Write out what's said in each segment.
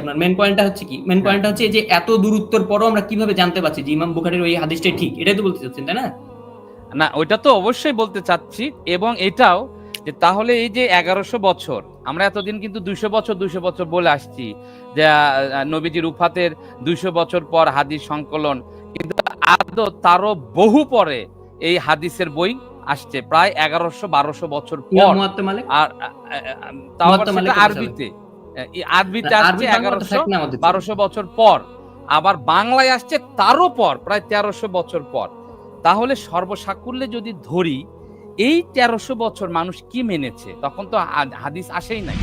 আপনার মেন পয়েন্টটা হচ্ছে কি? মেন পয়েন্টটা হচ্ছে যে এত দূরত্বর পরও আমরা কীভাবে জানতে পারছি যে ইমাম বুখারীর ওই হাদিসটাই ঠিক? এটাই তো বলতে চাচ্ছেন তাই না? না ওইটা তো অবশ্যই বলতে চাচ্ছি এবং এটাও যে তাহলে এই যে এগারোশো বছর আমরা এতদিন কিন্তু দুইশো বছর দুইশো বছর বলে আসছি যে নবীজির উফাতের দুইশো বছর পর হাদিস সংকলন কিন্তু আদৌ তারও বহু পরে এই হাদিসের বই আসছে প্রায় এগারোশো বারোশো বছর পর। আর আরবিতে। আরবিতে আসছে আরবি এগারোশো বারোশো বছর পর। আবার বাংলায় আসছে তারও পর প্রায় তেরোশো বছর পর। তাহলে সর্বসাকুল্যে যদি ধরি এই তেরোশো বছর মানুষ কি মেনেছে? তখন তো হাদিস আসেই নাই।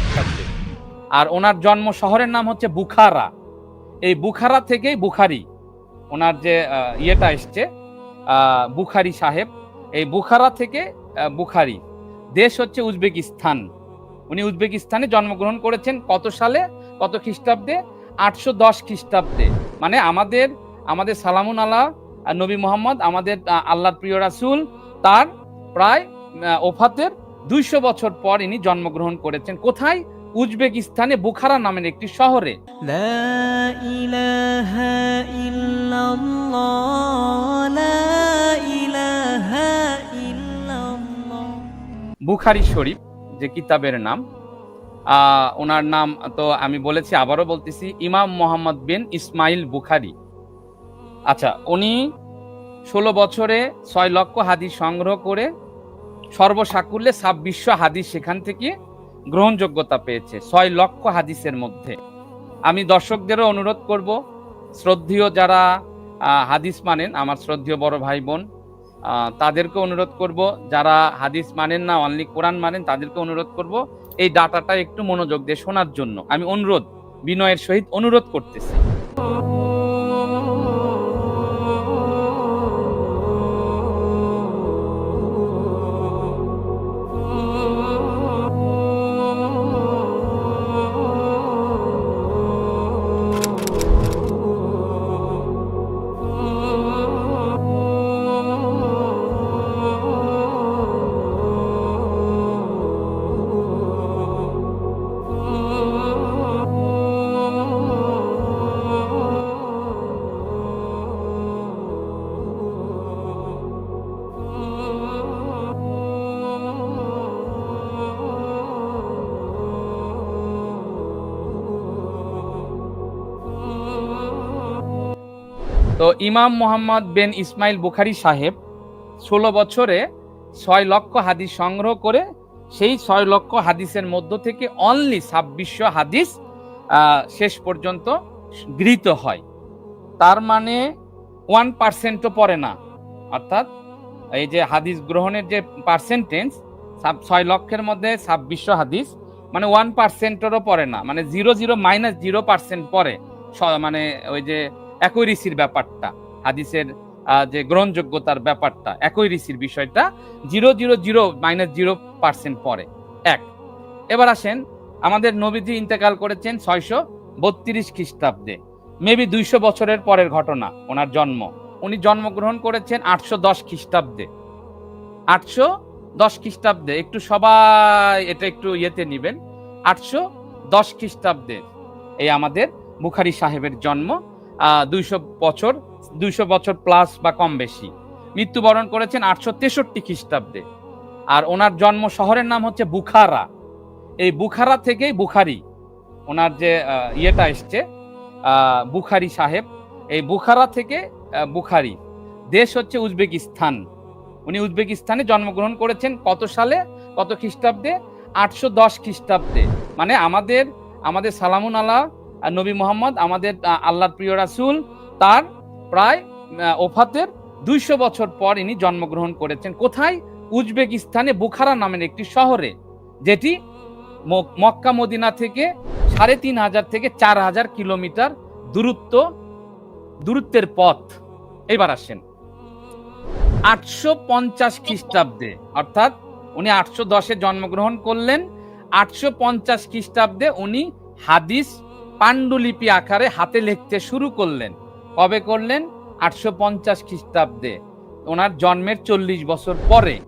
আর ওনার জন্ম শহরের নাম হচ্ছে বুখারা। এই বুখারা থেকেই বুখারি। ওনার যে ইয়েটা এসছে আহ, বুখারি সাহেব। এই বুখারা থেকে বুখারি। দেশ হচ্ছে উজবেকিস্তান। উনি উজবেকিস্তানে জন্মগ্রহণ করেছেন কত সালে? কত খ্রিস্টাব্দে? আটশো দশ খ্রিস্টাব্দে। মানে আমাদের আমাদের সালামুন আল্লাহ নবী মোহাম্মদ আমাদের আল্লাহর প্রিয় রাসুল তার প্রায় ওফাতের দুইশো বছর পর ইনি জন্মগ্রহণ করেছেন। কোথায়? উজবেকিস্তানে বুখারা নামের একটি শহরে। বুখারি শরীফ। যে কিতাবের নাম। ওনার নাম তো আমি বলেছি, আবারও বলতেছি, ইমাম মোহাম্মদ বিন ইসমাইল বুখারি। আচ্ছা উনি ষোলো বছরে ছয় লক্ষ হাদিস সংগ্রহ করে সর্বসাকুল্যে ছাব্বিশশো হাদিস সেখান থেকে গ্রহণযোগ্যতা পেয়েছে, ছয় লক্ষ হাদিসের মধ্যে। আমি দর্শকদেরও অনুরোধ করব, শ্রদ্ধেয় যারা হাদিস মানেন, আমার শ্রদ্ধেয় বড় ভাই বোন তাদেরকে অনুরোধ করব, যারা হাদিস মানেন না অনলি কোরআন মানেন, তাদেরকে অনুরোধ করব, এই ডাটাটা একটু মনোযোগ দিয়ে শোনার জন্য। আমি অনুরোধ, বিনয়ের সহিত অনুরোধ করতেছি। তো ইমাম মোহাম্মদ বিন ইসমাইল বুখারি সাহেব ষোলো বছরে ছয় লক্ষ হাদিস সংগ্রহ করে, সেই ছয় লক্ষ হাদিসের মধ্য থেকে অনলি ছাব্বিশশো হাদিস শেষ পর্যন্ত গৃহীত হয়। তার মানে ওয়ান পার্সেন্টও পড়ে না। অর্থাৎ এই যে হাদিস গ্রহণের যে পার্সেন্টেজ ছয় লক্ষের মধ্যে ছাব্বিশশো হাদিস মানে ওয়ান পার্সেন্টেরও পড়ে না। মানে zero zero minus zero percent পরে মানে ওই যে একই ঋষির ব্যাপারটা, হাদিসের যে গ্রহণযোগ্যতার ব্যাপারটা, একই ঋষির বিষয়টা zero zero zero minus zero percent পরে। এক, এবার আসেন, আমাদের নবীজি ইন্তেকাল করেছেন ছয়শো বত্রিশ খ্রিস্টাব্দে। মেবি দুইশো বছরের পরের ঘটনা, ওনার জন্ম। উনি জন্মগ্রহণ করেছেন আটশো দশ খ্রিস্টাব্দে। আটশো দশ খ্রিস্টাব্দে, একটু সবাই এটা একটু ইয়েতে নিবেন। আটশো দশ খ্রিস্টাব্দে এই আমাদের বুখারি সাহেবের জন্ম দুইশো বছর দুইশো বছর প্লাস বা কম বেশি। মৃত্যুবরণ করেছেন আটশো তেষট্টি খ্রিস্টাব্দে। আর ওনার জন্ম শহরের নাম হচ্ছে বুখারা। এই বুখারা থেকেই বুখারি। ওনার যে ইয়েটা এসছে বুখারি সাহেব, এই বুখারা থেকে বুখারি। দেশ হচ্ছে উজবেকিস্তান। উনি উজবেকিস্তানে জন্মগ্রহণ করেছেন কত সালে? কত খ্রিস্টাব্দে? আটশো দশ খ্রিস্টাব্দে। মানে আমাদের আমাদের সালামুন আর নবী মোহাম্মদ আমাদের আল্লাহর প্রিয় রাসুল, তার প্রায় ওফাতের দুইশো বছর পর ইনি জন্মগ্রহণ করেছেন। কোথায়? উজবেকিস্তানে বুখারা নামের একটি শহরে, যেটি মক্কা মদিনা থেকে সাড়ে তিন হাজার থেকে চার হাজার কিলোমিটার দূরত্ব, দূরত্বের পথ। এবার আসেন। আটশো পঞ্চাশ খ্রিস্টাব্দে, অর্থাৎ উনি আটশো দশে জন্মগ্রহণ করলেন, আটশো পঞ্চাশ খ্রিস্টাব্দে উনি হাদিস পাণ্ডুলিপি আকারে হাতে লিখতে শুরু করলেন। কবে করলেন? আটশো পঞ্চাশ খ্রিস্টাব্দে। ওনার জন্মের চল্লিশ বছর পরে।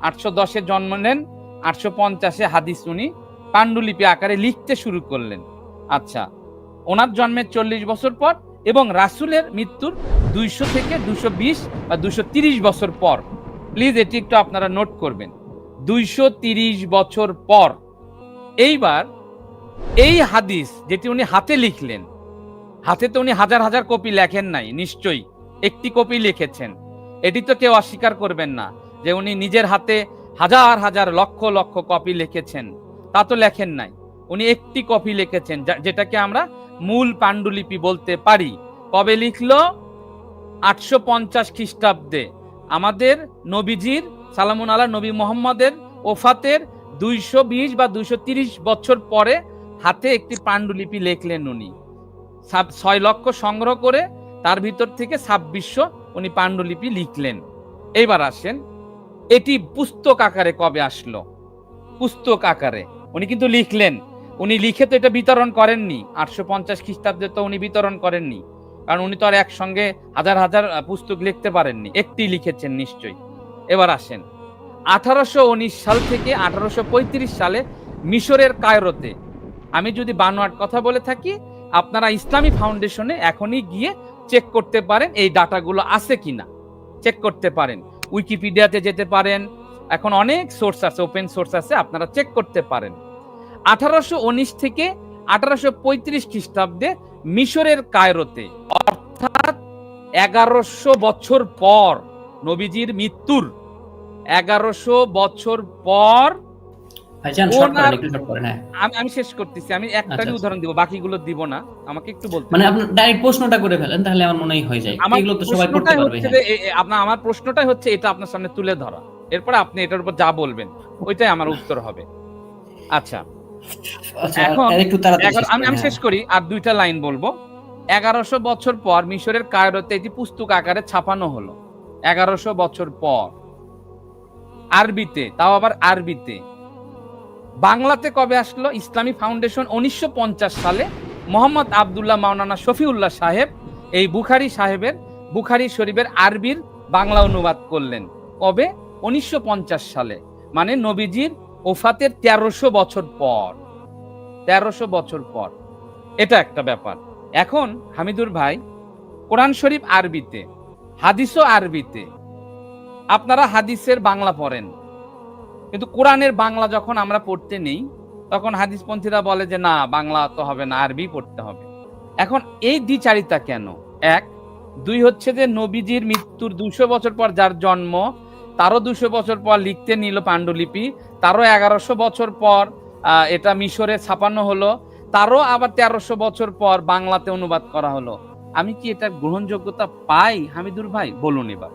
আটশো দশে জন্ম নেন, আটশো পঞ্চাশে হাদিস উনি পাণ্ডুলিপি আকারে লিখতে শুরু করলেন। আচ্ছা ওনার জন্মের চল্লিশ বছর পর এবং রাসুলের মৃত্যুর দুইশো থেকে দুশো বিশ বা দুশো তিরিশ বছর পর। প্লিজ এটি একটু আপনারা নোট করবেন। দুইশো তিরিশ বছর পর। এইবার এই হাদিস যেটি উনি হাতে লিখলেন, হাতে তো উনি হাজার হাজার কপি লেখেন নাই, নিশ্চয়ই একটি কপি লিখেছেন। এটি তো কেউ অস্বীকার করবেন না যে উনি নিজের হাতে হাজার হাজার লক্ষ লক্ষ কপি লিখেছেন, তা তো লেখেন নাই। উনি একটি কপি লিখেছেন যেটাকে আমরা মূল পাণ্ডুলিপি বলতে পারি। কবে লিখলো? আটশো পঞ্চাশ খ্রিস্টাব্দে। আমাদের নবীজির, সালামুন আল্লাহ নবী মোহাম্মদের ওফাতের দুইশো বিশ বা দুইশো তিরিশ বছর পরে হাতে একটি পাণ্ডুলিপি লিখলেন উনি। ছয় লক্ষ সংগ্রহ করে তার ভিতর থেকে ছাব্বিশশো উনি পাণ্ডুলিপি লিখলেন। এইবার আসেন, এটি পুস্তক আকারে কবে আসলো? পুস্তক আকারে। উনি কিন্তু লিখলেন। উনি লিখে তো এটা বিতরণ করেননি। আটশো পঞ্চাশ খ্রিস্টাব্দে তো উনি বিতরণ করেননি। কারণ উনি তো আর একসঙ্গে হাজার হাজার পুস্তক লিখতে পারেননি। একটি লিখেছেন নিশ্চয়ই। এবার আসেন। আঠারোশো উনিশ সাল থেকে আঠারোশো পঁয়ত্রিশ সালে মিশরের কায়রোতে আমি যদি বানোয়াট কথা বলে থাকি, আপনারা ইসলামী ফাউন্ডেশনে এখনই গিয়ে চেক করতে পারেন এই ডাটাগুলো আছে কিনা। চেক করতে পারেন। উইকিপিডিয়াতে যেতে পারেন। এখন অনেক সোর্স আছে ওপেন সোর্স আছে, আপনারা চেক করতে পারেন। আঠারোশো উনিশ থেকে আঠারোশো পঁয়ত্রিশ খ্রিস্টাব্দে মিশরের কায়রোতে, অর্থাৎ এগারোশো বছর পর নবীজির মৃত্যুর, এগারোশো বছর পর ভাইজান শর্ট ওনার- করেন একটু শর্ট করেন হ্যাঁ। আমি আমি শেষ করতেছি। আমি একটারই আচ্ছা, আচ্ছা। উদাহরণ দিব বাকিগুলো দিব না। আমাকে একটু বলতে মানে আপনি ডাইরেক্ট প্রশ্নটা করে ফেলেন তাহলে আমার মনে হয় হয়ে যায় এগুলো তো সবাই করতে পারবে হ্যাঁ। আপনার আমার প্রশ্নটাই হচ্ছে এটা আপনার সামনে তুলে ধরা। এরপরে আপনি এটার উপর যা বলবেন ওইটাই আমার উত্তর হবে। আচ্ছা। আচ্ছা এখন আমি আমি হ্যাঁ। শেষ করি আর দুইটা লাইন বলব। এগারোশো বছর পর মিশরের কায়রোতে এটি পুস্তক আকারে ছাপানো হলো। এগারোশো বছর পর। আরবিতে তাও আবার আরবিতে। বাংলাতে কবে আসলো? ইসলামী ফাউন্ডেশন উনিশশো পঞ্চাশ সালে মোহাম্মদ আবদুল্লাহ মাওলানা শফিউল্লাহ সাহেব এই বুখারি সাহেবের, বুখারি শরীফের আরবির বাংলা অনুবাদ করলেন। কবে? উনিশশো পঞ্চাশ সালে। মানে নবীজির ওফাতের তেরোশো বছর পর। তেরোশো বছর পর। এটা একটা ব্যাপার। এখন হামিদুর ভাই, কোরআন শরীফ আরবিতে, হাদিসও আরবিতে, আপনারা হাদিসের বাংলা পড়েন। কিন্তু কোরআনের বাংলা যখন আমরা পড়তে নেই, তখন হাদিসপন্থীরা বলে যে, না, বাংলা তো হবে না, আরবি পড়তে হবে। এখন এই দ্বিচারিতা কেন? এক, দুই হচ্ছে যে নবীজির মৃত্যুর দুশো বছর পর যার জন্ম, তারও দুশো বছর পর লিখতে নিল পাণ্ডুলিপি, তারও এগারোশো বছর পর এটা মিশরে ছাপানো হলো, তারও আবার তেরোশো বছর পর বাংলাতে অনুবাদ করা হলো। আমি কি এটা গ্রহণযোগ্যতা পাই, হামিদুর ভাই? বলুন এবার।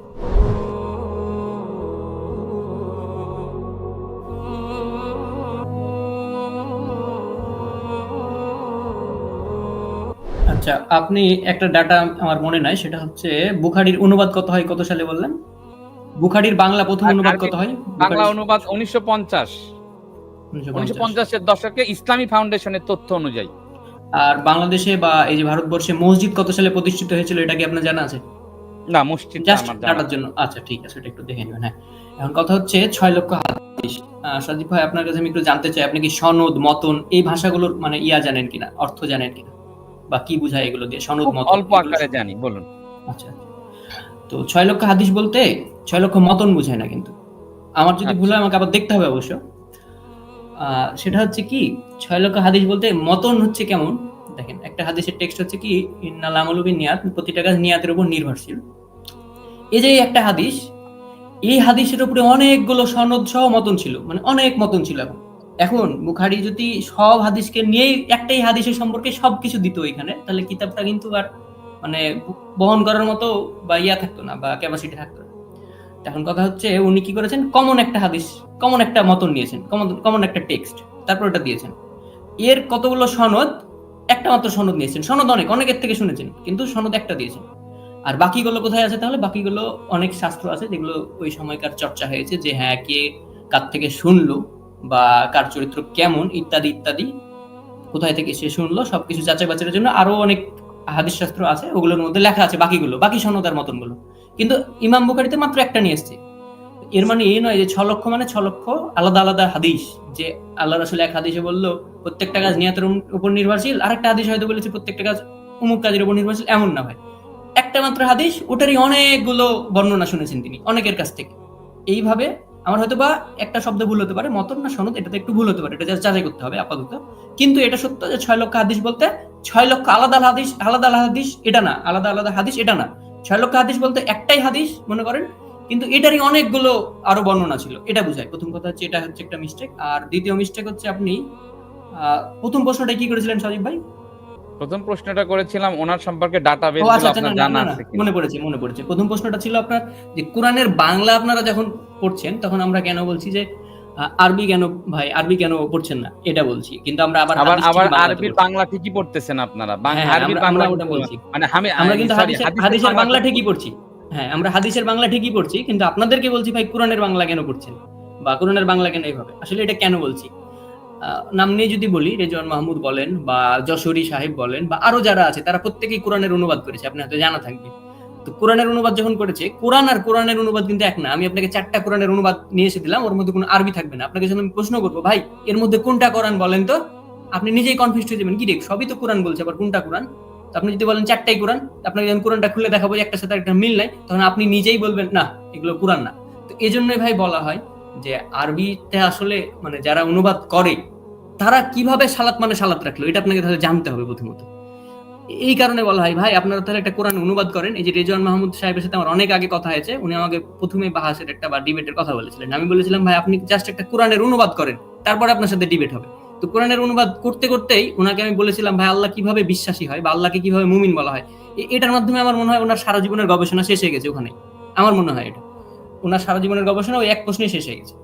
আচ্ছা আপনি একটা ডাটা আমার মনে নাই সেটা হচ্ছে বুখারির অনুবাদ কত হয় কত সালে বললেন? বুখারির বাংলা প্রথম অনুবাদ কত হয়? বাংলা অনুবাদ উনিশশো পঞ্চাশ। 1950 উনিশশো পঞ্চাশের দশকে ইসলামী ফাউন্ডেশনের তথ্য অনুযায়ী। আর বাংলাদেশে বা এই যে ভারতবর্ষে মসজিদ কত সালে প্রতিষ্ঠিত হয়েছিল এটা কি আপনার জানা আছে? না মসজিদ ডাটার জন্য। আচ্ছা ঠিক আছে এটা একটু দেখে নেবেন হ্যাঁ। এখন কথা হচ্ছে ছয় লক্ষ হাদিস। সজীব ভাই আপনার কাছে আমি একটু জানতে চাই আপনি কি সনদ মতন এই ভাষাগুলোর মানে ইয়া জানেন কিনা অর্থ জানেন কিনা? বা কি বুঝায় এগুলো দিয়ে? সনদ মতন অল্প আকারে জানি বলুন। আচ্ছা তো ছয় লক্ষ হাদিস বলতে ছয় লক্ষ মতন বুঝায় না কিন্তু। আমার যদি ভুল হয় আমাকে আবার দেখতে হবে অবশ্য। সেটা হচ্ছে কি ছয় লক্ষ হাদিস বলতে মতন হচ্ছে কেমন? দেখেন একটা হাদিসের টেক্সট হচ্ছে কি ইন্নাল আমালু বিন নিয়াত প্রতিটা কাজ নিয়াতের উপর নির্ভরশীল। এই যে একটা হাদিস এই হাদিসের উপরে অনেকগুলো সনদ সহ মতন ছিল মানে অনেক মতন ছিল এখন। এখন বুখারি যদি সব হাদিসকে নিয়েই একটাই হাদিসের সম্পর্কে সবকিছু দিত এখানে, তাহলে কিতাবটা কিন্তু আর মানে বহন করার মতো বা ইয়া থাকতো না বা ক্যাপাসিটি থাকতো না। এখন কথা হচ্ছে, উনি কি করেছেন? কমন একটা হাদিস কমন একটা মতন নিয়েছেন কমন কমন একটা টেক্সট তারপর ওটা দিয়েছেন। এর কতগুলো সনদ? একটা মাত্র সনদ নিয়েছেন। সনদ অনেক, অনেকের থেকে শুনেছেন, কিন্তু সনদ একটা দিয়েছেন। আর বাকিগুলো কোথায় আছে তাহলে? বাকিগুলো অনেক শাস্ত্র আছে যেগুলো ওই সময়কার চর্চা হয়েছে যে হ্যাঁ কে কার থেকে শুনলো? বা কার চরিত্র কেমন, ইত্যাদি ইত্যাদি। কোথায় থেকে সে শুনলো, সবকিছু যাচাই বাছাইয়ের জন্য আরও অনেক হাদিস শাস্ত্র আছে, ওগুলোর মধ্যে লেখা আছে বাকিগুলো, বাকি সনদার মতনগুলো কিন্তু ইমাম বুখারিতে মাত্র একটা নিয়ে এসছে। এর মানে এই নয় যে ছ লক্ষ মানে ছ লক্ষ আলাদা আলাদা হাদিস, যে আল্লাহ রাসুল এক হাদিসে বলল, প্রত্যেকটা কাজ নিয়াতের উপর নির্ভরশীল আর একটা হাদিস হয়তো বলেছে প্রত্যেকটা কাজ অমুক কাজের উপর নির্ভরশীল, এমন না ভাই। একটা মাত্র হাদিস, ওটারই অনেকগুলো বর্ণনা শুনেছেন তিনি, অনেকের কাছ থেকে। এইভাবে আমার হয়তো বা একটা শব্দ ভুল হতে পারে, মতন না সনদ এটাতে একটু ভুল হতে পারে, এটা যাচাই করতে হবে আপাতত। কিন্তু এটা সত্য যে ছয় লক্ষ হাদিস বলতে, ছয় লক্ষ আলাদা হাদিস, আলাদা আলাদা হাদিস, এটা না, আলাদা আলাদা হাদিস, এটা না। ছয় লক্ষ হাদিস বলতে একটাই হাদিস, মনে করেন, কিন্তু এটারই অনেকগুলো আরও বর্ণনা ছিল, এটা বুঝায় প্রথম কথা হচ্ছে, এটা হচ্ছে একটা মিস্টেক আর দ্বিতীয় মিস্টেক হচ্ছে আপনি প্রথম প্রশ্নটা কি করেছিলেন সজীব ভাই? প্রথম প্রশ্নটা করেছিলাম ওনার সম্পর্কে ডাটাবেস আচ্ছা আপনার জানা আছে? মনে পড়েছে মনে পড়েছে। প্রথম প্রশ্নটা ছিল আপনার যে কোরআনের বাংলা আপনারা যখন পড়ছেন তখন আমরা কেন বলছি যে আরবি কেন ভাই আরবি কেন পড়ছেন না? এটা বলছি। কিন্তু আমরা আবার আবার আবার ঠিকই আরবির বাংলা ঠিকই পড়তেছেন আপনারা। হ্যাঁ, হ্যাঁ, আরবির বাংলা ওটা বলছি। মানে আমি আমরা কিন্তু হাদিসের বাংলা ঠিকই পড়ছি। হ্যাঁ আমরা হাদিসের বাংলা ঠিকই পড়ছি কিন্তু আপনাদেরকে বলছি ভাই কোরআনের বাংলা কেন পড়ছেন? বা কোরআনের বাংলা কেন এইভাবে? আসলে এটা কেন বলছি? নাম নিয়ে যদি বলি, রেজওয়ান মাহমুদ বলেন বা যশোরী সাহেব বলেন বা আরও যারা আছে, তারা প্রত্যেকেই কোরআনের অনুবাদ করেছে, আপনি হয়তো জানা থাকবে। তো কোরআনের অনুবাদ যখন করেছে, কোরআন আর কোরআনের অনুবাদ কিন্তু এক না, আমি আপনাকে চারটা কোরআনের অনুবাদ নিয়ে এসে দিলাম, ওর মধ্যে কোনো আরবি থাকবে না। আপনাকে যখন আমি প্রশ্ন করব, ভাই, এর মধ্যে কোনটা কোরআন? বলেন তো, আপনি নিজেই কনফিউজ হয়ে যাবেন, কি রে, সবই তো কোরআন বলছে, আবার কোনটা কোরআন? তো আপনি যদি বলেন চারটাই কোরআন, আপনাকে যখন কোরআনটা খুলে দেখাবো একটা সাথে একটা মিল নাই, তখন আপনি নিজেই বলবেন, না, এগুলো কোরআন না। তো এই ভাই বলা হয় যে আরবিতে আসলে মানে যারা অনুবাদ করে, তারা কীভাবে সালাত মানে সালাত রাখল? এটা আপনাকে তাহলে জানতে হবে প্রথমত। এই কারণে বলা হয়, ভাই, আপনারা তাহলে একটা কোরআন অনুবাদ করেন। এই যে রেজওয়ান মাহমুদ সাহেবের সাথে আমার অনেক আগে কথা হয়েছে, উনি আমাকে প্রথমে বাহাসের একটা বা ডিবেটের কথা বলেছিলেন। আমি বলেছিলাম, ভাই, আপনি জাস্ট একটা কোরআনের অনুবাদ করেন, তারপরে আপনার সাথে ডিবেট হবে। তো কোরআনের অনুবাদ করতে করতেই ওনাকে আমি বলেছিলাম, ভাই, আল্লাহ কীভাবে বিশ্বাসী হয় বা আল্লাহকে কীভাবে মুমিন বলা হয়? এটার মাধ্যমে আমার মনে হয় ওনার সারা জীবনের গবেষণা শেষ হয়ে গেছে ওখানে। আমার মনে হয় এটা। ওনার সারা জীবনের গবেষণা ওই এক প্রশ্নে শেষ হয়ে গেছে।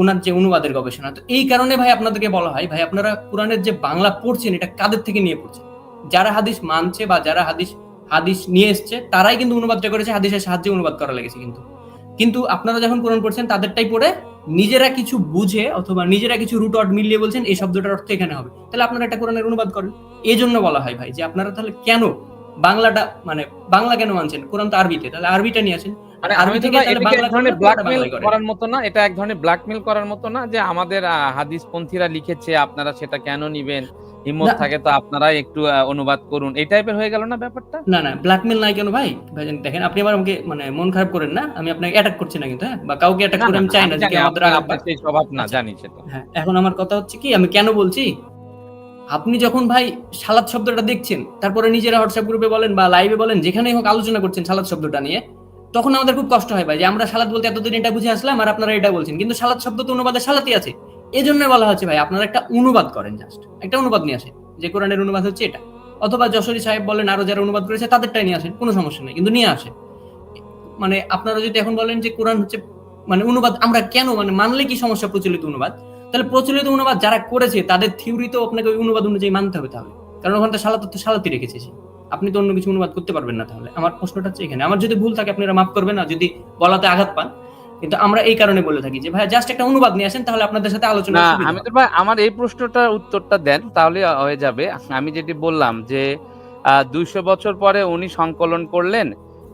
ওনার যে অনুবাদের গবেষণা। তো এই কারণে ভাই আপনাদেরকে বলা হয়, ভাই আপনারা কোরআনের যে বাংলা পড়ছেন, এটা কাদের থেকে নিয়ে পড়ছেন? যারা হাদিস মানছে বা যারা হাদিস হাদিস নিয়ে এসছে, তারাই কিন্তু অনুবাদটা করেছে, হাদিসের সাহায্যে অনুবাদ করা লেগেছে কিন্তু। কিন্তু আপনারা যখন কোরআন পড়ছেন, তাদেরটাই পড়ে নিজেরা কিছু বুঝে অথবা নিজেরা কিছু রুট অর্ড মিলিয়ে বলছেন, এই শব্দটার অর্থ এখানে হবে। তাহলে আপনারা একটা কোরআনের অনুবাদ করেন। এই জন্য বলা হয় ভাই যে আপনারা তাহলে কেন বাংলাটা মানে বাংলা কেন মানছেন? কোরআন তো আরবিতে তাহলে আরবিটা নিয়ে আসেন। মানে আরবি থেকে ব্ল্যাকমেল করার মতো না এটা এক ধরনের ব্ল্যাকমেল করার মতো না যে আমাদের আহ, হাদিসপন্থীরা লিখেছে আপনারা সেটা কেন নিবেন? হিম্মত থাকে তো আপনারা একটু অনুবাদ করুন। এই টাইপের হয়ে গেল না ব্যাপারটা? না না ব্ল্যাকমেল নাই কেন ভাই? ভাই দেখেন আপনি আবার আমাকে মানে মন খারাপ করেন না? আমি আপনাকে অ্যাটাক করছি না কিন্তু হ্যাঁ? বা কাউকে অ্যাটাক করে আমি চাই না যে আমাদের স্বভাব না আচ্ছা। জানি সেটা। হ্যাঁ এখন আমার কথা হচ্ছে কি আমি কেন বলছি? আপনি যখন ভাই সালাদ শব্দটা দেখছেন, তারপরে নিজেরা হোয়াটসঅ্যাপ গ্রুপে বলেন বা লাইভে বলেন, যেখানেই হোক আলোচনা করছেন সালাদ শব্দটা নিয়ে, তখন আমাদের খুব কষ্ট হয় ভাই যে আমরা সালাদ বলতে এতদিন এটা বুঝে আসলাম আর আপনারা এটা বলছেন। কিন্তু সালাদ শব্দ তো অনুবাদে সালাতই আছে। এই জন্য বলা হচ্ছে ভাই, আপনারা একটা অনুবাদ করেন জাস্ট একটা অনুবাদ নিয়ে আসেন, যে কোরআনের অনুবাদ হচ্ছে এটা। অথবা যশোরী সাহেব বলেন, আরও যারা অনুবাদ করেছে তাদেরটাই নিয়ে আসেন, কোনো সমস্যা নেই, কিন্তু নিয়ে আসে মানে আপনারা যদি এখন বলেন যে কোরআন হচ্ছে মানে অনুবাদ, আমরা কেন মানে মানলে কি সমস্যা প্রচলিত অনুবাদ? তাহলে প্রচলিত অনুবাদ যারা করেছে তাদের থিওরি তো আপনাকে ওই অনুবাদ অনুযায়ী মানতে হবে তাহলে। কারণ ওখানে তো সালাত তো সালাতি রেখেছে সে। আপনি তো অন্য কিছু অনুবাদ করতে পারবেন না তাহলে। আমার প্রশ্নটা হচ্ছে এখানে। আমার যদি ভুল থাকে আপনারা মাফ করবেন না যদি বলাতে আঘাত পান কিন্তু আমরা এই কারণে বলে থাকি যে ভাই জাস্ট একটা অনুবাদ নিয়ে আসেন তাহলে আপনাদের সাথে আলোচনা আমি তো ভাই আমার এই প্রশ্নটার উত্তরটা দেন তাহলে হয়ে যাবে। আমি যেটি বললাম যে দুইশো বছর পরে উনি সংকলন করলেন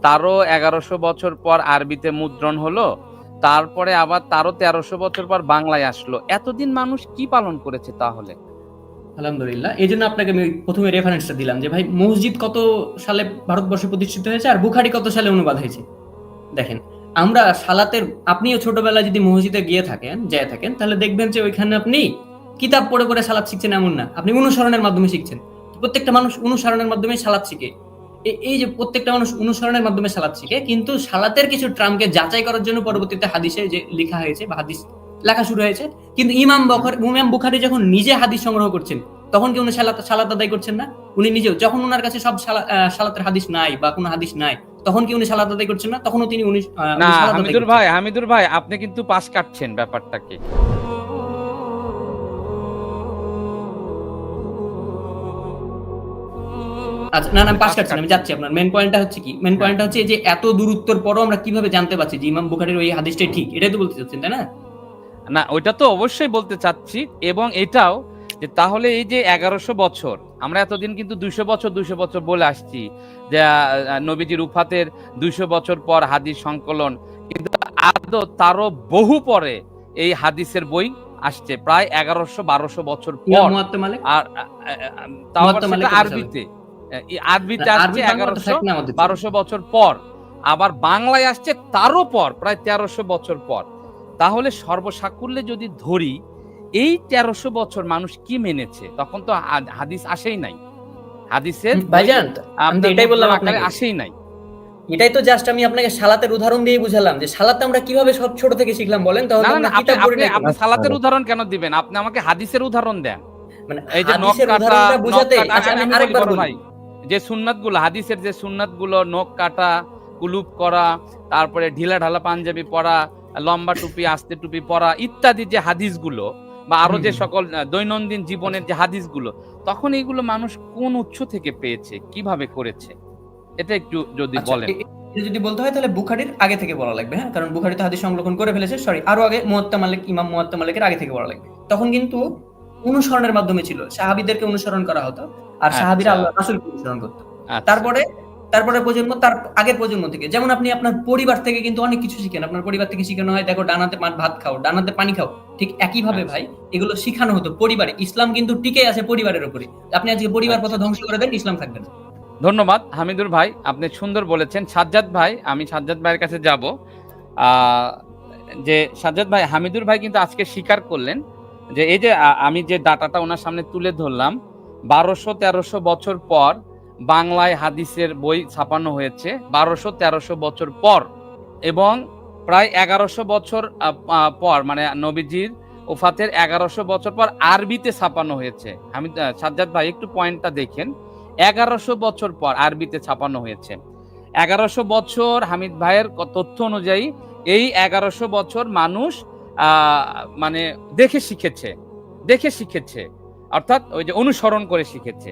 তারও এগারোশো বছর পর আরবিতে মুদ্রণ হলো তারপরে আবার তারও তেরোশো বছর পর বাংলায় আসলো। এতদিন মানুষ কি পালন করেছে তাহলে? আলহামদুলিল্লাহ। এই জন্য আপনাকে আমি প্রথমে রেফারেন্সটা দিলাম যে, ভাই, মসজিদ কত সালে ভারতবর্ষে প্রতিষ্ঠিত হয়েছে আর বুখারি কত সালে অনুবাদ হয়েছে? দেখেন, আমরা সালাতের, আপনিও ছোটবেলায় যদি মসজিদে গিয়ে থাকেন, যায় থাকেন, তাহলে দেখবেন যে ওইখানে আপনি কিতাব পড়ে পড়ে সালাত শিখছেন এমন না। আপনি অনুসরণের মাধ্যমে শিখছেন। প্রত্যেকটা মানুষ অনুসরণের মাধ্যমে সালাত শিখে। এই যে প্রত্যেকটা মানুষ অনুসরণের মাধ্যমে সালাত শিখে কিন্তু সালাতের কিছু ট্রামকে যাচাই করার জন্য পরবর্তীতে হাদিসে যে লেখা হয়েছে বা হাদিস লেখা শুরু হয়েছে কিন্তু ইমাম বখর ইমাম বুখারি যখন নিজে হাদিস সংগ্রহ করছেন তখন কি উনি সালাত সালাত আদায় করছেন না? উনি নিজেও যখন ওনার কাছে সব সালা- সালাতের হাদিস নাই বা কোনো হাদিস নাই তখন কি উনি সালাত আদায় করছেন না? তখনও তিনি উনি হামিদুর ভাই হামিদুর ভাই আপনি কিন্তু পাশ কাটছেন ব্যাপারটাকে। আচ্ছা না না পাশ কাটছি আমি যাচ্ছি আপনার। মেন পয়েন্টটা হচ্ছে কি? মেন পয়েন্টটা হচ্ছে যে এত দূরত্বর পরও আমরা কীভাবে জানতে পারছি যে ইমাম বুখারির ওই হাদিসটাই ঠিক? এটাই তো বলতে চাচ্ছেন তাই না? না ওইটা তো অবশ্যই বলতে চাচ্ছি এবং এটাও যে তাহলে এই যে এগারোশো বছর আমরা এতদিন কিন্তু দুইশো বছর দুইশো বছর বলে আসছি যে নবীজির উফাতের দুইশো বছর পর হাদিস সংকলন কিন্তু আদৌ তারও বহু পরে এই হাদিসের বই আসছে প্রায় এগারোশো বারোশো বছর পর। আর আরবিতে। আরবিতে আসছে এগারোশো বারোশো বছর পর। আবার বাংলায় আসছে তারও পর প্রায় তেরোশো বছর পর। তাহলে সর্বসাকুল্যে যদি ধরি এই তেরোশো বছর মানুষ কি মেনেছে? তখন তো হাদিস আসেই নাই। হাদিসের আমি এটাই বললাম আপনাকে। আসেই নাই। এটাই তো জাস্ট আমি আপনাকে সালাতের উদাহরণ দিয়ে বুঝালাম যে সালাত আমরা কীভাবে সব ছোট থেকে শিখলাম বলেন তাহলে আপনি আপনি সালাতের উদাহরণ কেন দিবেন? আপনি আমাকে হাদিসের উদাহরণ দেন। মানে এই যে নখ কাটা বুঝাতে আচ্ছা আমি আরেকবার বলি। যে সুন্নাতগুলো হাদিসের যে সুন্নাতগুলো নখ কাটা কুলুপ করা তারপরে ঢিলা ঢালা পাঞ্জাবি পরা লম্বা টুপি আস্তে টুপি পরা ইত্যাদি যে হাদিসগুলো বা আরও যে সকল দৈনন্দিন জীবনের যে হাদিসগুলো তখন এইগুলো মানুষ কোন উৎস থেকে পেয়েছে? কীভাবে করেছে? এটা একটু যদি আচ্ছা, বলেন। যদি বলতে হয় তাহলে বুখারির আগে থেকে বলা লাগবে হ্যাঁ? কারণ বুখারি তো হাদিস সংরক্ষণ করে ফেলেছে সরি আরও আগে মুয়াত্তা মালিক ইমাম মুয়াত্তা মালিকের আগে থেকে বলা লাগবে। তখন কিন্তু অনুসরণের মাধ্যমে ছিল সাহাবিদেরকে অনুসরণ করা হতো। আর সাহাবীরা আচ্ছা। আল্লাহ রাসূলকে অনুসরণ করতো আচ্ছা। তারপরে তারপরে প্রজন্ম তার আগের প্রজন্ম থেকে যেমন আপনি আপনার পরিবার থেকে কিন্তু অনেক কিছু শিখেন আপনার পরিবার থেকে শেখানো হয় দেখো ডানাতে ভাত খাও ডানাতে পানি খাও ঠিক একই ভাবে আচ্ছা। ভাই এগুলো শেখানো হতো পরিবারে ইসলাম কিন্তু টিকে আছে পরিবারের উপরে আপনি আজকে পরিবার। কথা ধ্বংস করে দেন ইসলাম থাকবে না ধন্যবাদ হামিদুর ভাই আপনি সুন্দর বলেছেন সাজ্জাদ ভাই আমি সাজ্জাদ ভাইয়ের কাছে যাব যে সাজ্জাদ ভাই হামিদুর ভাই কিন্তু আজকে স্বীকার করলেন যে এই যে আমি যে ডাটাটা ওনার সামনে তুলে ধরলাম বারোশো তেরোশো বছর পর বাংলায় হাদিসের বই ছাপানো হয়েছে। বারোশো তেরোশো বছর পর এবং প্রায় এগারোশো বছর পর মানে নবীজির ওফাতের এগারোশো বছর পর আরবিতে ছাপানো হয়েছে। আমি সাজ্জাদ ভাই, একটু পয়েন্টটা দেখেন। এগারোশো বছর পর আরবিতে ছাপানো হয়েছে। এগারোশো বছর, হামিদ ভাইয়ের তথ্য অনুযায়ী এই এগারোশো বছর মানুষ মানে দেখে শিখেছে। দেখে শিখেছে। অর্থাৎ ওই যে অনুসরণ করে শিখেছে।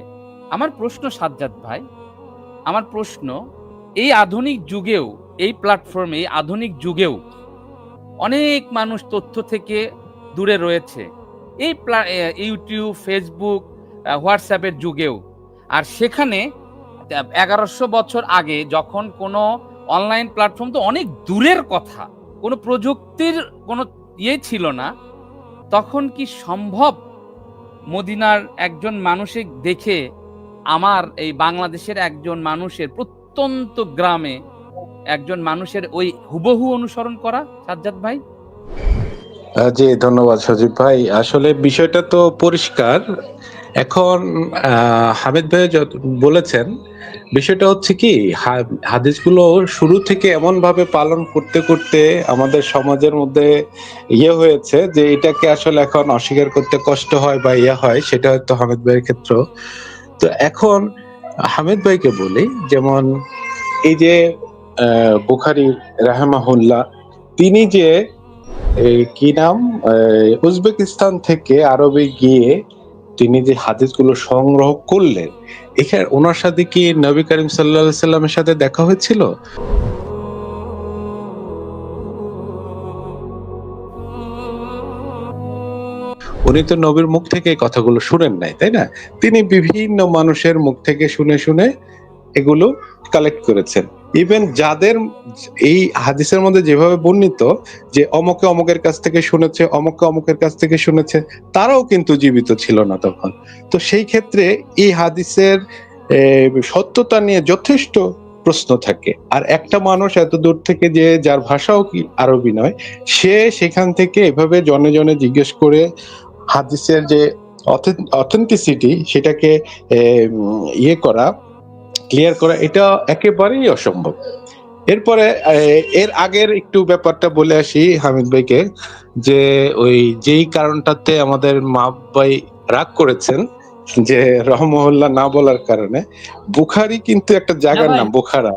আমার প্রশ্ন, সাজ্জাদ ভাই, আমার প্রশ্ন, এই আধুনিক যুগেও, এই প্ল্যাটফর্মে এই আধুনিক যুগেও অনেক মানুষ তথ্য থেকে দূরে রয়েছে। এই ইউটিউব ফেসবুক হোয়াটসঅ্যাপের যুগেও। আর সেখানে, এগারোশো বছর আগে যখন কোনো অনলাইন প্ল্যাটফর্ম তো অনেক দূরের কথা, কোনো প্রযুক্তির কোনো ইয়ে ছিল না, তখন কি সম্ভব মদিনার একজন মানুষে দেখে আমার এই বাংলাদেশের একজন মানুষের প্রত্যন্ত গ্রামে একজন মানুষের ওই হুবহু অনুসরণ করা, সাজ্জাদ ভাই? জি, ধন্যবাদ সজীব ভাই। আসলে বিষয়টা তো পরিষ্কার। এখন হামিদ ভাই বলেছেন বিষয়টা হচ্ছে কি হাদিসগুলো শুরু থেকে এমন ভাবে পালন করতে করতে আমাদের সমাজের মধ্যে ইয়ে হয়েছে যে, এটাকে আসলে এখন অস্বীকার করতে কষ্ট হয় বা ইয়ে হয়, সেটা হয়তো হামিদ ভাইয়ের ক্ষেত্র। তো এখন হামিদ ভাইকে বলি, যেমন এই যে বুখারি রাহমাহুল্লাহ, তিনি যে কি নাম উজবেকিস্তান থেকে আরবে গিয়ে তিনি যে হাদিসগুলো সংগ্রহ করলেন এখানে ওনার সাথে কি নবী করিম সাল্লাহ সাল্লামের সাথে দেখা হয়েছিল? উনি তো নবীর মুখ থেকে এই কথাগুলো শুনেন নাই, তাই না? তিনি বিভিন্ন মানুষের মুখ থেকে শুনে শুনে এগুলো কালেক্ট করেছেন। ইভেন যাদের এই হাদিসের মধ্যে যেভাবে বর্ণিত যে অমকে অমকের কাছ থেকে শুনেছে অমকে অমকের কাছ থেকে শুনেছে, তারাও কিন্তু জীবিত ছিল না তখন। তো সেই ক্ষেত্রে এই হাদিসের সত্যতা নিয়ে যথেষ্ট প্রশ্ন থাকে। আর একটা মানুষ এত দূর থেকে যে যার ভাষাও কি আরবি নয়, সে সেখান থেকে এভাবে জনে জনে জিজ্ঞেস করে হাদিসের যে অথেন্টিসিটি, সেটাকে ইয়ে করা ক্লিয়ার করা এটা একেবারেই অসম্ভব এরপরে এর আগের একটু ব্যাপারটা বলে আসি হামিদ ভাইকে যে ওই যেই কারণটাতে আমাদের মা ভাই রাগ করেছেন যে রহমহল্লা না বলার কারণে বুখারি কিন্তু একটা জায়গার। নাম বুখারা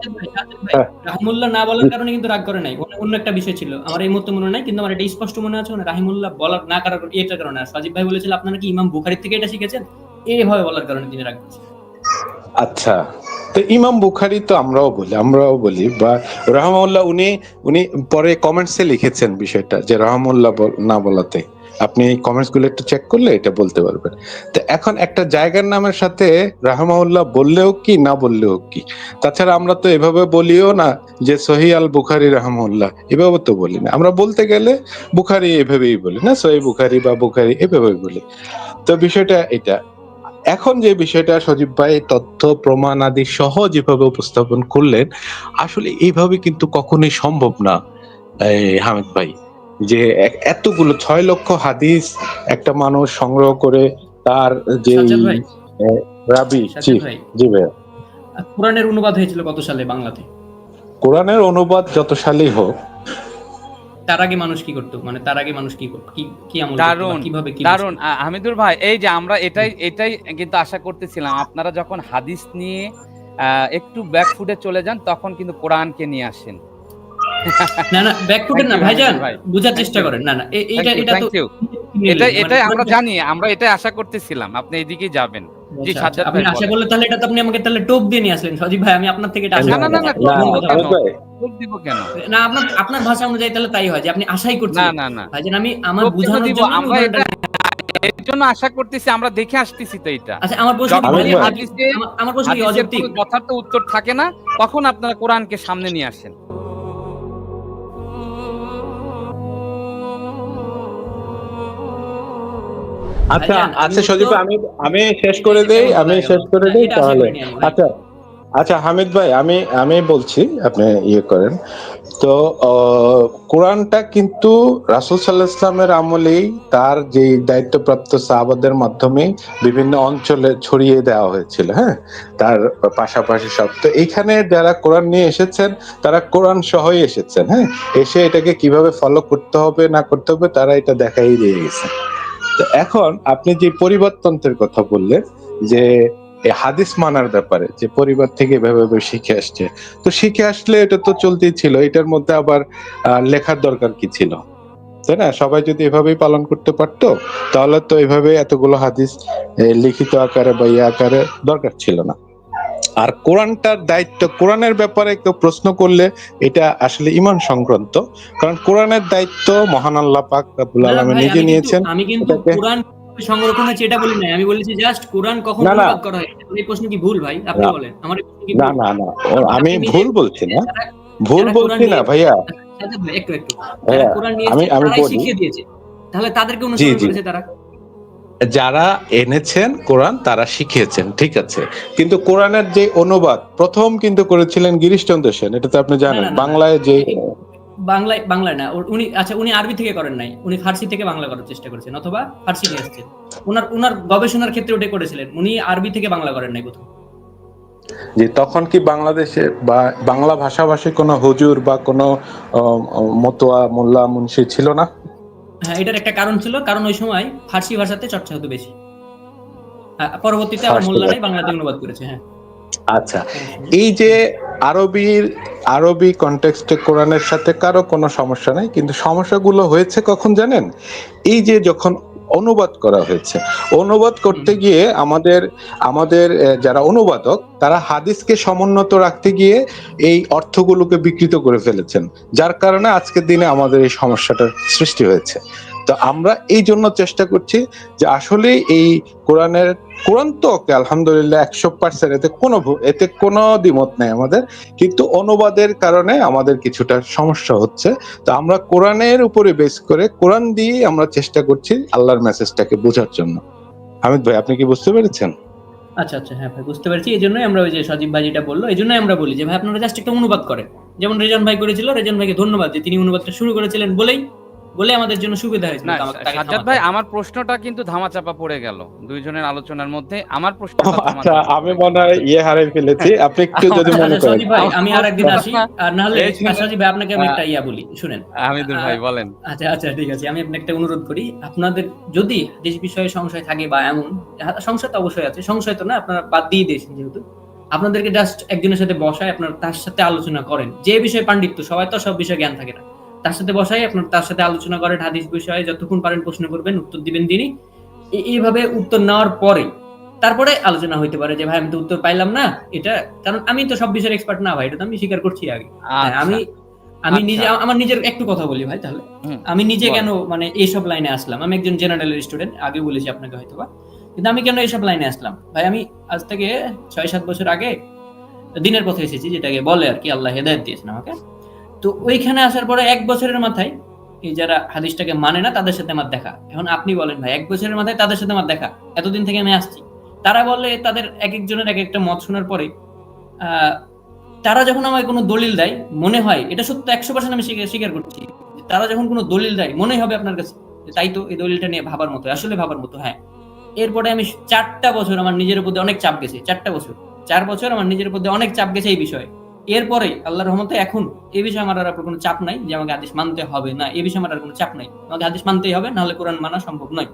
হ্যাঁ। রাহিমুল্লাহ না বলার কারণে কিন্তু রাগ করে নাই অন্য- অন্য একটা বিষয় ছিল আমার এই মুহূর্তে মনে নাই কিন্তু আমার এটা স্পষ্ট মনে আছে মানে রাহিমুল্লাহ বলার না করার এটার কারণে সাজিব ভাই বলেছিল আপনারা কি ইমাম বুখারি থেকে এটা শিখেছেন এইভাবে বলার কারণে তিনি রাগ করেছেন আচ্ছা তো ইমাম বুখারি তো আমরাও বলি আমরাও বলি, বা রহমাউল্লাহ উনি উনি পরে কমেন্টসে লিখেছেন বিষয়টা, যে রহমুল্লাহ বল- না বলাতে। আপনি এই কমেন্টসগুলো একটু চেক করলে এটা বলতে পারবেন। তো এখন একটা জায়গার নামের সাথে রাহমাউল্লাহ বললেও কি, না বললেও কি? তাছাড়া আমরা তো এভাবে বলিও না যে সহি আল বুখারি রাহমাউল্লাহ এভাবে তো বলি না। আমরা বলতে গেলে বুখারি এভাবেই বলি, না? সহি বুখারি বা বুখারি এভাবেই বলি। তো বিষয়টা এটা। এখন যে বিষয়টা সজীব ভাই তথ্য প্রমাণ আদি সহ যেভাবে উপস্থাপন করলেন আসলে এইভাবে কিন্তু কখনোই সম্ভব না হামিদ ভাই। যে এতগুলো ছয় লক্ষ হাদিস একটা মানুষ সংগ্রহ করে তার যে রাবি জি জি ভাই কোরআনের অনুবাদ হয়েছিল কত সালে বাংলাতে? কোরআনের অনুবাদ যত সালেই হোক তার আগে মানুষ কি করতো? মানে তার আগে মানুষ কি কি আমল দারুণ কীভাবে কি দারুণ। হামিদুর ভাই এই যে আমরা এটাই এটাই কিন্তু আশা করতেছিলাম আপনারা যখন হাদিস নিয়ে আহ, একটু ব্যাক ফুটে চলে যান তখন কিন্তু কোরআনকে নিয়ে আসেন। না না ব্যাকফুটের না ভাইজান ভাই। বুঝার চেষ্টা করেন। না না এ- এইটা এটা তো you. মিলে, এটাই মানে আমরা জানি আমরা এটাই আশা করতেছিলাম আপনি এদিকেই যাবেন। জি, আচ্ছা, সাজ্জাদ ভাই আশা করলে তাহলে এটা তো আপনি আমাকে তাহলে টোপ দিয়ে নিয়ে আসলেন। সজীব ভাই আমি আপনার থেকে এটা আশা না, না, না, না, না। না, কথা কেন? বলেন। হামিদ ভাই, যোগ দিব কেন? না আপনার আপনার ভাষা অনুযায়ী তাহলে তাই হয় যে আপনি আশাই না করছেন। না না ভাইজান আমি আমার বোঝানোর জন্য আমরা এটা এর জন্য আশা করতেছি আমরা দেখে আসতেছি তো এটা। আচ্ছা আমার প্রশ্ন আমার- প্রশ্ন কি অযৌক্তিক? যথার্থ উত্তর থাকে না তখন আপনারা কোরআনকে সামনে নিয়ে আসেন। আচ্ছা আচ্ছা সজীব আমি আমি শেষ করে দেই আমি শেষ করে দেই তাহলে। আচ্ছা আচ্ছা হামিদ ভাই আমি আমি বলছি আপনি ইয়ে করেন। তো কোরআনটা কিন্তু রাসুল সাল্লাহ ইসলামের আমলেই তার যে দায়িত্বপ্রাপ্ত সাহাবাদের মাধ্যমে বিভিন্ন অঞ্চলে ছড়িয়ে দেওয়া হয়েছিল হ্যাঁ? তার পাশাপাশি সব। তো এইখানে যারা কোরআন নিয়ে এসেছেন তারা কোরআন সহই এসেছেন হ্যাঁ? এসে এটাকে কীভাবে ফলো করতে হবে না করতে হবে তারা এটা দেখাই দিয়ে গেছে। এখন আপনি যে পরিবারতন্ত্রের কথা বললেন, যে হাদিস মানার ব্যাপারে, যে পরিবার থেকে এভাবে শিখে আসছে, তো শিখে আসলে এটা তো চলতেই ছিল, এটার মধ্যে আবার লেখার দরকার কি ছিল? তাই না? সবাই যদি এভাবেই পালন করতে পারতো, তাহলে তো এভাবে এতগুলো হাদিস লিখিত আকারে বা ইয়ে আকারে দরকার ছিল না। আর কোরআনটার দায়িত্ব কোরআনের ব্যাপারে কেউ প্রশ্ন করলে এটা আসলে ইমান সংক্রান্ত। কারণ কোরআনের দায়িত্ব মহান আল্লাহ পাক রব্বুল আলামিন নিজে আমি নিয়েছেন। আমি কিন্তু কোরআন সংরক্ষণ হচ্ছে এটা বলি নাই। আমি বলেছি জাস্ট কোরআন কখন। অনুবাদ করা হয় এই প্রশ্ন কি ভুল ভাই? আপনি না। বলেন। আমার না না না। আমি ভুল বলছি না। ভুল বলছি না ভাইয়া। আচ্ছা একটু একটু। কোরআন নিয়েছে আমি- আমি বলি। শিখিয়ে দিয়েছে। তাহলে তাদেরকে অনুসরণ করেছে তারা? যারা এনেছেন কোরআন তারা শিখিয়েছেন ঠিক আছে। কিন্তু কোরআনের যে অনুবাদ প্রথম কিন্তু করেছিলেন গিরিশচন্দ্র সেন এটা তো আপনি জানেন। বাংলায় যে বাংলায় বাংলায় না উনি আচ্ছা উনি আরবি থেকে করেন নাই উনি ফার্সি থেকে বাংলা করার চেষ্টা করেছেন অথবা ফার্সি নিয়ে আসছেন ওনার ওনার গবেষণার ক্ষেত্রে ওটা করেছিলেন উনি আরবি থেকে বাংলা করেন নাই প্রথম। যে তখন কি বাংলাদেশে বা বাংলা ভাষাভাষী কোনো হুজুর বা কোনো মতোয়া মোল্লা মুন্সি ছিল না? হ্যাঁ এটার একটা কারণ ছিল কারণ ওই সময় ফার্সি ভাষাতে চর্চা হতো বেশি। আহ, পরবর্তীতে আবার মোল্লারাই বাংলাতে অনুবাদ করেছে হ্যাঁ। আচ্ছা এই যে আরবির আরবি কনটেক্সটে কোরআনের সাথে কারও কোনো সমস্যা নাই কিন্তু সমস্যাগুলো হয়েছে কখন জানেন? এই যে যখন অনুবাদ করা হয়েছে। অনুবাদ করতে গিয়ে আমাদের আমাদের যারা অনুবাদক, তারা হাদিসকে সমুন্নত রাখতে গিয়ে এই অর্থগুলোকে বিকৃত করে ফেলেছেন। যার কারণে আজকের দিনে আমাদের এই সমস্যাটার সৃষ্টি হয়েছে। তো আমরা এই জন্য চেষ্টা করছি যে আসলে এই কোরআনের কোরআন তো আলহামদুলিল্লাহ একশো পার্সেন্ট এতে কোনো এতে কোনো দ্বিমত নেই আমাদের। কিন্তু অনুবাদের কারণে আমাদের কিছুটা সমস্যা হচ্ছে। তো আমরা কোরআনের উপরে বেস করে কোরআন দিয়ে আমরা চেষ্টা করছি আল্লাহর মেসেজটাকে বোঝার জন্য। হামিদ ভাই, আপনি কি বুঝতে পেরেছেন? আচ্ছা আচ্ছা হ্যাঁ ভাই, বুঝতে পারছি। এই জন্যই আমরা ওই যে সজীব ভাই যেটা বলল এই জন্যই আমরা বলি যে ভাই, আপনারা জাস্ট একটা অনুবাদ করেন। যেমন রেজন ভাই করেছিল, রেজন ভাইকে ধন্যবাদ যে তিনি অনুবাদটা শুরু করেছিলেন বলেই বলে আমাদের জন্য সুবিধা হয়েছিল সাজ্জাদ ভাই আমার প্রশ্নটা কিন্তু ধামাচাপা পড়ে গেল দুইজনের আলোচনার মধ্যে। আমার প্রশ্ন আচ্ছা আমি মনে হয় ইয়ে হারাই ফেলেছি আপনি একটু যদি আচ্ছা, মনে আচ্ছা, করেন। ভাই আমি আর একদিন আসি। আর না হলে এই ভাই আপনাকে আমি একটা ইয়া বলি শুনেন। হামিদুল ভাই বলেন। আচ্ছা আচ্ছা ঠিক আছে আমি আপনাকে একটা অনুরোধ করি। আপনাদের যদি দেশ বিষয়ে সংশয় থাকে বা এমন সংশয় তো অবশ্যই আছে সংশয় তো না আপনারা বাদ দিয়ে দিয়েছেন যেহেতু। আপনাদেরকে জাস্ট একজনের সাথে বসায় আপনার তার সাথে আলোচনা করেন। যে বিষয়ে পাণ্ডিত্য সবাই তো সব বিষয়ে জ্ঞান থাকে না। তার সাথে বসাই আপনার তার সাথে আলোচনা করেন হাদিস বিষয়ে যতক্ষণ পারেন প্রশ্ন করবেন উত্তর দিবেন তিনি। এইভাবে উত্তর নেওয়ার পরে তারপরে আলোচনা হইতে পারে যে ভাই আমি তো উত্তর পাইলাম না। এটা কারণ আমি তো সব বিষয়ের এক্সপার্ট না ভাই এটা তো আমি স্বীকার করছি আগে। হ্যাঁ, আচ্ছা, আমি আমি আচ্ছা। নিজে আমার নিজের একটু কথা বলি ভাই তাহলে। আমি নিজে কেন মানে এইসব লাইনে আসলাম? আমি একজন জেনারেল স্টুডেন্ট আগে বলেছি আপনাকে হয়তোবা। কিন্তু আমি কেন এইসব লাইনে আসলাম? ভাই আমি আজ থেকে ছয় সাত বছর আগে দিনের পথে এসেছি যেটাকে বলে আর কি আল্লাহ হেদায়ত দিয়েছেন আমাকে। তো ওইখানে আসার পরে এক বছরের মাথায় এই যারা হাদিসটাকে মানে না, তাদের সাথে আমার দেখা। এখন আপনি বলেন ভাই, এক বছরের মাথায় তাদের সাথে আমার দেখা। এতদিন থেকে আমি আসছি। তারা বলে তাদের এক একজনের এক একটা মত শোনার পরে তারা যখন আমায় কোনো দলিল দেয়, মনে হয়, এটা সত্য একশো পার্সেন্ট আমি স্বীকার করছি তারা যখন কোনো দলিল দেয় মনে হবে আপনার কাছে তাই তো এই দলিলটা নিয়ে ভাবার মতো, আসলে ভাবার মতো হ্যাঁ। এরপরে আমি চারটা বছর আমার নিজের উপর অনেক চাপ গেছে, চারটা বছর। চার বছর আমার নিজের উপর অনেক চাপ গেছে এই বিষয়ে। এরপরে আল্লাহ রহমতে এখন এ বিষয়ে আমার আর কোনো চাপ নাই যে আমাকে আদেশ মানতে হবে। না, এ বিষয়ে আমার আর কোনো চাপ নাই। আমাকে আদেশ মানতেই হবে, নাহলে কোরআন মানা সম্ভব নয়।